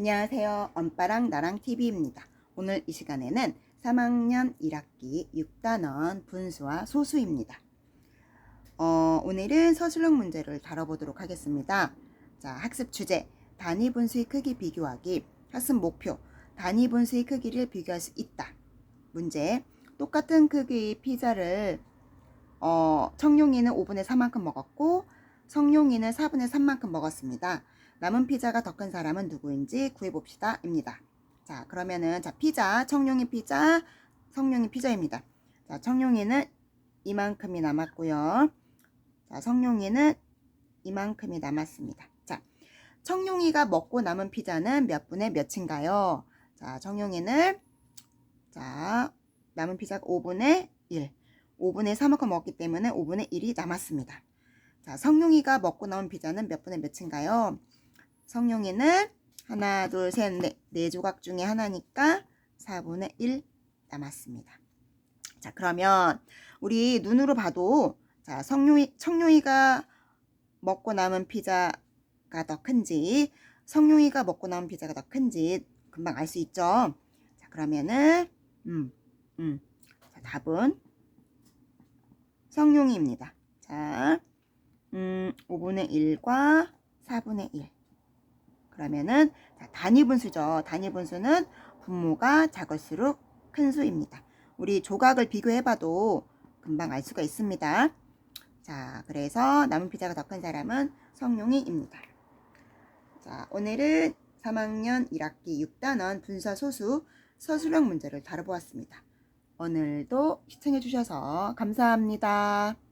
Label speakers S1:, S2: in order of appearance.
S1: 안녕하세요. 엄빠랑 나랑 TV입니다. 오늘 이 시간에는 3학년 1학기 6단원 분수와 소수입니다. 어, 오늘은 서술형 문제를 다뤄보도록 하겠습니다. 자, 학습 주제 단위 분수의 크기 비교하기 학습 목표 단위 분수의 크기를 비교할 수 있다. 문제 똑같은 크기의 피자를 어, 청룡이는 5분의 3만큼 먹었고 성룡이는 4분의 3만큼 먹었습니다. 남은 피자가 더 큰 사람은 누구인지 구해봅시다. 입니다. 자, 그러면은, 자, 피자, 청룡이 피자, 성룡이 피자입니다. 자, 청룡이는 이만큼이 남았고요. 자, 성룡이는 이만큼이 남았습니다. 자, 청룡이가 먹고 남은 피자는 몇 분의 몇인가요? 자, 청룡이는, 자, 남은 피자가 5분의 1. 5분의 3만큼 먹기 때문에 5분의 1이 남았습니다. 자, 성룡이가 먹고 나온 피자는 몇 분의 몇인가요? 성룡이는 하나, 둘, 셋, 넷, 네 조각 중에 하나니까 4분의 1 남았습니다. 자, 그러면 우리 눈으로 봐도 자, 성룡이, 청룡이가 먹고 남은 피자가 더 큰지 성룡이가 먹고 남은 피자가 더 큰지 금방 알 수 있죠? 자, 그러면은 음, 음. 자, 답은 성룡이입니다. 자, 음, 5분의 1과 4분의 1. 그러면은 자, 단위 분수죠. 단위 분수는 분모가 작을수록 큰 수입니다. 우리 조각을 비교해봐도 금방 알 수가 있습니다. 자, 그래서 남은 피자가 더 큰 사람은 성룡이입니다. 자, 오늘은 3학년 1학기 6단원 분사 소수 서술형 문제를 다뤄보았습니다. 오늘도 시청해주셔서 감사합니다.